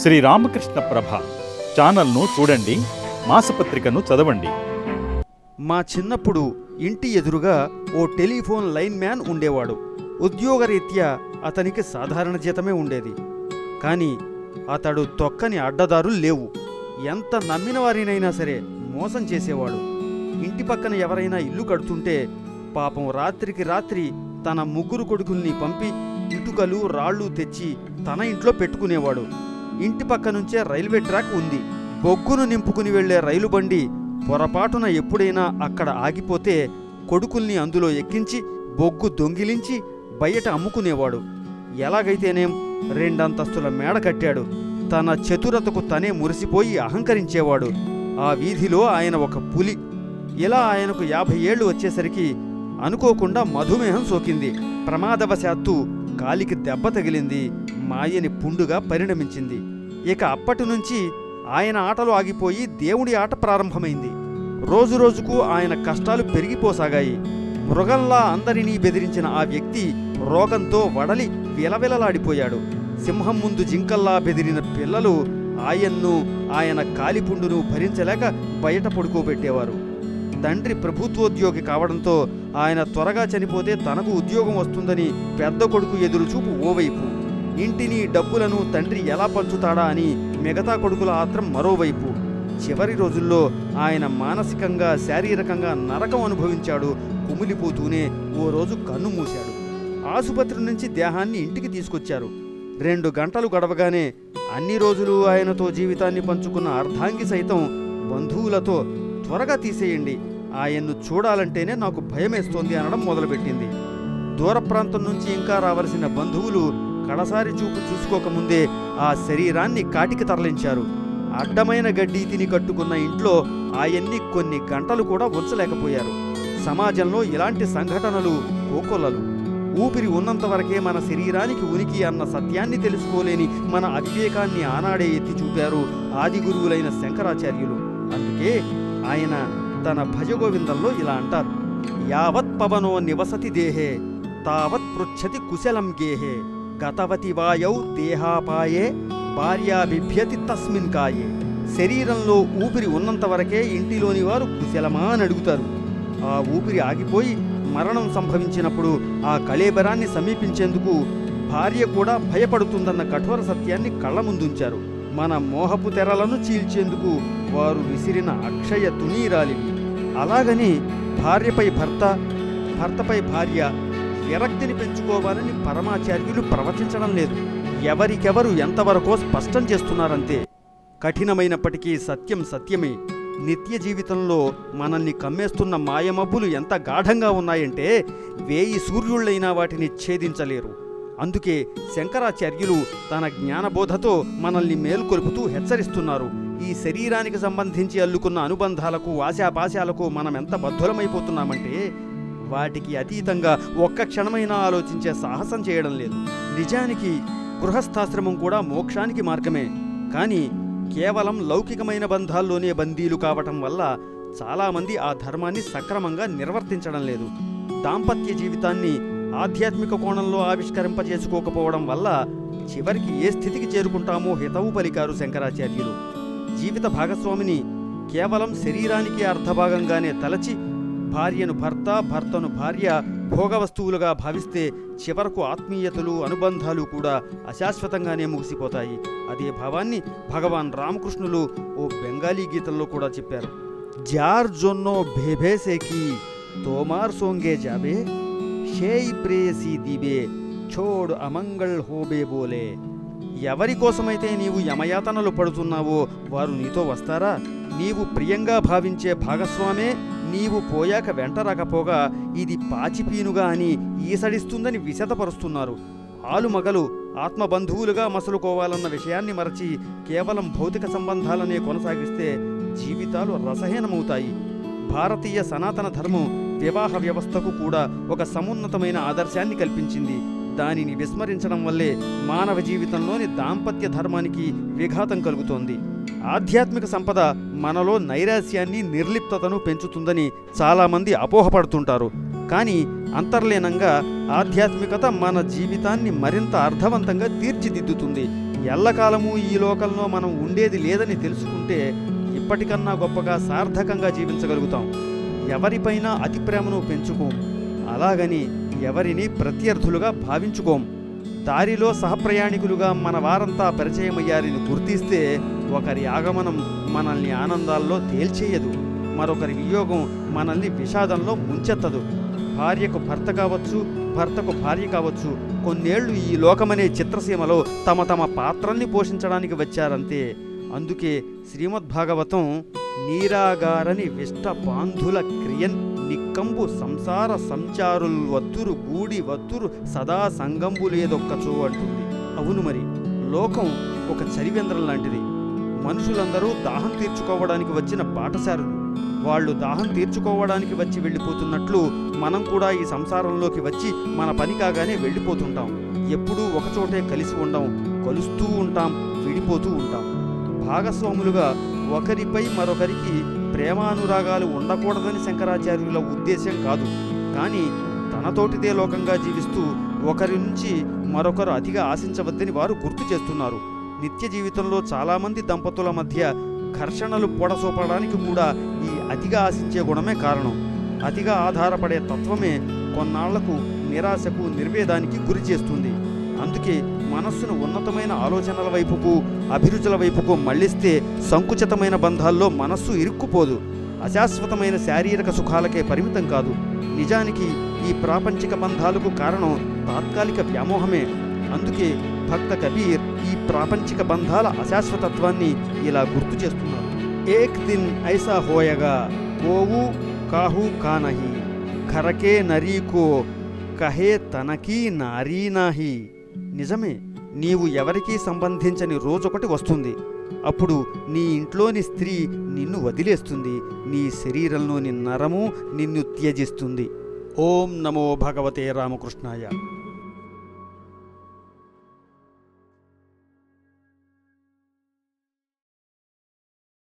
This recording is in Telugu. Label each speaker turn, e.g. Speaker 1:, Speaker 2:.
Speaker 1: శ్రీ రామకృష్ణ ప్రభ ఛానల్ను చూడండి మాసపత్రికను చదవండి.
Speaker 2: మా చిన్నప్పుడు ఇంటి ఎదురుగా ఓ టెలిఫోన్ లైన్ మ్యాన్ ఉండేవాడు. ఉద్యోగరీత్యా అతనికి సాధారణ జీతమే ఉండేది. కానీ అతడు తొక్కని అడ్డదారులు లేవు. ఎంత నమ్మిన వారినైనా సరే మోసం చేసేవాడు. ఇంటి పక్కన ఎవరైనా ఇల్లు కడుతుంటే పాపం రాత్రికి రాత్రి తన ముగ్గురు కొడుకుల్ని పంపి ఇటుకలు రాళ్ళు తెచ్చి తన ఇంట్లో పెట్టుకునేవాడు. ఇంటి పక్క నుంచే రైల్వే ట్రాక్ ఉంది. బొగ్గును నింపుకుని వెళ్ళే రైలు బండి పొరపాటున ఎప్పుడైనా అక్కడ ఆగిపోతే కొడుకుల్ని అందులో ఎక్కించి బొగ్గు దొంగిలించి బయట అమ్ముకునేవాడు. ఎలాగైతేనేం రెండంతస్తుల మేడ కట్టాడు. తన చతురతకు తనే మురిసిపోయి అహంకరించేవాడు. ఆ వీధిలో ఆయన ఒక పులి. ఇలా ఆయనకు యాభై ఏళ్ళు వచ్చేసరికి అనుకోకుండా మధుమేహం సోకింది. ప్రమాదవశాత్తు కాలికి దెబ్బ తగిలింది. మాయని పుండుగా పరిణమించింది. ఇక అప్పటి నుంచి ఆయన ఆటలు ఆగిపోయి దేవుడి ఆట ప్రారంభమైంది. రోజురోజుకు ఆయన కష్టాలు పెరిగిపోసాగాయి. మృగంలా అందరినీ బెదిరించిన ఆ వ్యక్తి రోగంతో వడలి విలవిలలాడిపోయాడు. సింహం ముందు జింకల్లా బెదిరిన పిల్లలు ఆయన్ను ఆయన కాలిపుండును భరించలేక బయట పడుకోబెట్టేవారు. తండ్రి ప్రభుత్వోద్యోగి కావడంతో ఆయన త్వరగా చనిపోతే తనకు ఉద్యోగం వస్తుందని పెద్ద కొడుకు ఎదురుచూపు ఓవైపు. ఇంటిని డబ్బులను తండ్రి ఎలా పంచుతాడా అని మిగతా కొడుకుల ఆత్రం మరోవైపు. చివరి రోజుల్లో ఆయన మానసికంగా శారీరకంగా నరకం అనుభవించాడు కుమిలిపోతూనే ఓ రోజు కన్ను మూశాడు. ఆసుపత్రి నుంచి దేహాన్ని ఇంటికి తీసుకొచ్చారు. రెండు గంటలు గడవగానే అన్ని రోజులు ఆయనతో జీవితాన్ని పంచుకున్న అర్ధాంగి సైతం బంధువులతో త్వరగా తీసేయండి ఆయన్ను చూడాలంటేనే నాకు భయమేస్తోంది అనడం మొదలుపెట్టింది. దూర ప్రాంతం నుంచి ఇంకా రావలసిన బంధువులు కడసారి చూపు చూసుకోకముందే ఆ శరీరాన్ని కాటికి తరలించారు. అడ్డమైన గడ్డి తిని కట్టుకున్న ఇంట్లో ఆయన్ని కొన్ని గంటలు కూడా ఉంచలేకపోయారు. సమాజంలో ఇలాంటి సంఘటనలు కోకొల్లలు. ఊపిరి ఉన్నంత వరకే మన శరీరానికి ఉనికి అన్న సత్యాన్ని తెలుసుకోలేని మన అవివేకాన్ని ఆనాడే ఎత్తి చూపారు ఆది గురువులైన శంకరాచార్యులు. అందుకే ఆయన తన భజగోవిందంలో ఇలా అంటారు. యావత్ పవనో నివసతి దేహే తావత్ పృచ్ఛతి కుశలం గేహే గతవతి వాయౌ దేహాపాయే భార్యాభిభ్యతి తస్మిన్ కాయే శరీరంలో ఊపిరి ఉన్నంత వరకే ఇంటిలోని వారు కుశలమా అని అడుగుతారు. ఆ ఊపిరి ఆగిపోయి మరణం సంభవించినప్పుడు ఆ కళేబరాన్ని సమీపించేందుకు భార్య కూడా భయపడుతుందన్న కఠోర సత్యాన్ని కళ్ళ ముందుంచారు. మన మోహపు తెరలను చీల్చేందుకు వారు విసిరిన అక్షయ తునీరాలివి అలాగని భార్యపై భర్త భర్తపై భార్య విరక్తిని పెంచుకోవాలని పరమాచార్యులు ప్రవచించడం లేదు. ఎవరికెవరు ఎంతవరకో స్పష్టం చేస్తున్నారంతే. కఠినమైనప్పటికీ సత్యం సత్యమే. నిత్య జీవితంలో మనల్ని కమ్మేస్తున్న మాయమబ్బులు ఎంత గాఢంగా ఉన్నాయంటే వేయి సూర్యుళ్ళైనా వాటిని ఛేదించలేరు. అందుకే శంకరాచార్యులు తన జ్ఞానబోధతో మనల్ని మేల్కొలుపుతూ హెచ్చరిస్తున్నారు. ఈ శరీరానికి సంబంధించి అల్లుకున్న అనుబంధాలకు ఆశాపాశాలకు మనం ఎంత బద్ధులమైపోతున్నామంటే వాటికి అతీతంగా ఒక్క క్షణమైనా ఆలోచించే సాహసం చేయడం లేదు. నిజానికి గృహస్థాశ్రమం కూడా మోక్షానికి మార్గమే. కానీ కేవలం లౌకికమైన బంధాల్లోనే బందీలు కావటం వల్ల చాలామంది ఆ ధర్మాన్ని సక్రమంగా నిర్వర్తించడం లేదు. దాంపత్య జీవితాన్ని ఆధ్యాత్మిక కోణంలో ఆవిష్కరింపజేసుకోకపోవడం వల్ల చివరికి ఏ స్థితికి చేరుకుంటామో హితవు పలికారు శంకరాచార్యులు. జీవిత భాగస్వామిని కేవలం శరీరానికి అర్ధభాగంగానే తలచి భార్యను భర్త భర్తను భార్య భోగవస్తువులుగా భావిస్తే చివరకు ఆత్మీయతలు అనుబంధాలు కూడా అశాశ్వతంగానే ముగిసిపోతాయి. అదే భావాన్ని భగవాన్ రామకృష్ణులు ఓ బెంగాలీ గీతంలో కూడా చెప్పారు. జార్ జొన్నో భేభేసేకి తోమార్ సోంగే జాబే షేయ్ ప్రేయసీ దీబే చోడ్ అమంగళ్ హోబే బోలే ఎవరి కోసమైతే నీవు యమయాతనలు పడుతున్నావో వారు నీతో వస్తారా? నీవు ప్రియంగా భావించే భాగస్వామే నీవు పోయాక వెంట రాకపోగా ఇది పాచిపీనుగా అని ఈసడిస్తుందని విశదపరుస్తున్నారు. ఆలుమగలు ఆత్మబంధువులుగా మసలుకోవాలన్న విషయాన్ని మరచి కేవలం భౌతిక సంబంధాలనే కొనసాగిస్తే జీవితాలు రసహీనమవుతాయి. భారతీయ సనాతన ధర్మం వివాహ వ్యవస్థకు కూడా ఒక సమున్నతమైన ఆదర్శాన్ని కల్పించింది. దానిని విస్మరించడం వల్లే మానవ జీవితంలోని దాంపత్య ధర్మానికి విఘాతం కలుగుతోంది. ఆధ్యాత్మిక సంపద మనలో నైరాశ్యాన్ని నిర్లిప్తతను పెంచుతుందని చాలామంది అపోహపడుతుంటారు. కానీ అంతర్లీనంగా ఆధ్యాత్మికత మన జీవితాన్ని మరింత అర్థవంతంగా తీర్చిదిద్దుతుంది. ఎల్లకాలము ఈ లోకంలో మనం ఉండేది లేదని తెలుసుకుంటే ఇప్పటికన్నా గొప్పగా సార్థకంగా జీవించగలుగుతాం. ఎవరిపైనా అతి ప్రేమను పెంచుకోం. అలాగని ఎవరిని ప్రత్యర్థులుగా భావించుకోం. దారిలో సహప్రయాణికులుగా మన వారంతా పరిచయమయ్యారని గుర్తిస్తే ఒకరి ఆగమనం మనల్ని ఆనందాల్లో తేల్చేయదు. మరొకరి వియోగం మనల్ని విషాదంలో ముంచెత్తదు. భార్యకు భర్త కావచ్చు భర్తకు భార్య కావచ్చు కొన్నేళ్ళు ఈ లోకమనే చిత్రసీమలో తమ తమ పాత్రల్ని పోషించడానికి వచ్చారంతే. అందుకే శ్రీమద్భాగవతం నీరాగారని విష్ట పాంధుల క్రియన్. నిక్కంబు సంసార సంచారుల్ వత్తురు గూడి వత్తురు సదా సంగంబు లేదొక్కచో అంటుంది. అవును మరి లోకం ఒక చరివేంద్రం లాంటిది. మనుషులందరూ దాహం తీర్చుకోవడానికి వచ్చిన బాటసారులు వాళ్ళు దాహం తీర్చుకోవడానికి వచ్చి వెళ్ళిపోతున్నట్లు మనం కూడా ఈ సంసారంలోకి వచ్చి మన పని కాగానే వెళ్ళిపోతుంటాం. ఎప్పుడూ ఒకచోటే కలిసి ఉండం కలుస్తూ ఉంటాం విడిపోతూ ఉంటాం. భాగస్వాములుగా ఒకరిపై మరొకరికి ప్రేమానురాగాలు ఉండకూడదని శంకరాచార్యుల ఉద్దేశం కాదు. కానీ తనతోటిదే లోకంగా జీవిస్తూ ఒకరి నుంచి మరొకరు అతిగా ఆశించవద్దని వారు గుర్తు చేస్తున్నారు. నిత్య జీవితంలో చాలామంది దంపతుల మధ్య ఘర్షణలు పొడసూపడానికి కూడా ఈ అతిగా ఆశించే గుణమే కారణం. అతిగా ఆధారపడే తత్వమే కొన్నాళ్ళకు నిరాశకు నిర్వేదానికి గురి చేస్తుంది. అందుకే మనస్సును ఉన్నతమైన ఆలోచనల వైపుకు అభిరుచుల వైపుకు మళ్ళిస్తే సంకుచితమైన బంధాల్లో మనస్సు ఇరుక్కుపోదు. అశాశ్వతమైన శారీరక సుఖాలకే పరిమితం కాదు. నిజానికి ఈ ప్రాపంచిక బంధాలకు కారణం తాత్కాలిక వ్యామోహమే. అందుకే భక్త కబీర్ ఈ ప్రాపంచిక బంధాల అశాశ్వతత్వాన్ని ఇలా గుర్తు చేస్తున్నారు. ఏక్ దిన్ ఐసా హోయగా కోవు కాహు కానహి ఖరకే నరీకో కహే తనకీ నారీ నాహి. నిజమే నీవు ఎవరికీ సంబంధించని రోజొకటి వస్తుంది. అప్పుడు నీ ఇంట్లోని స్త్రీ నిన్ను వదిలేస్తుంది. నీ శరీరంలోని నరము నిన్ను త్యజిస్తుంది. ఓం నమో భగవతే రామకృష్ణాయ.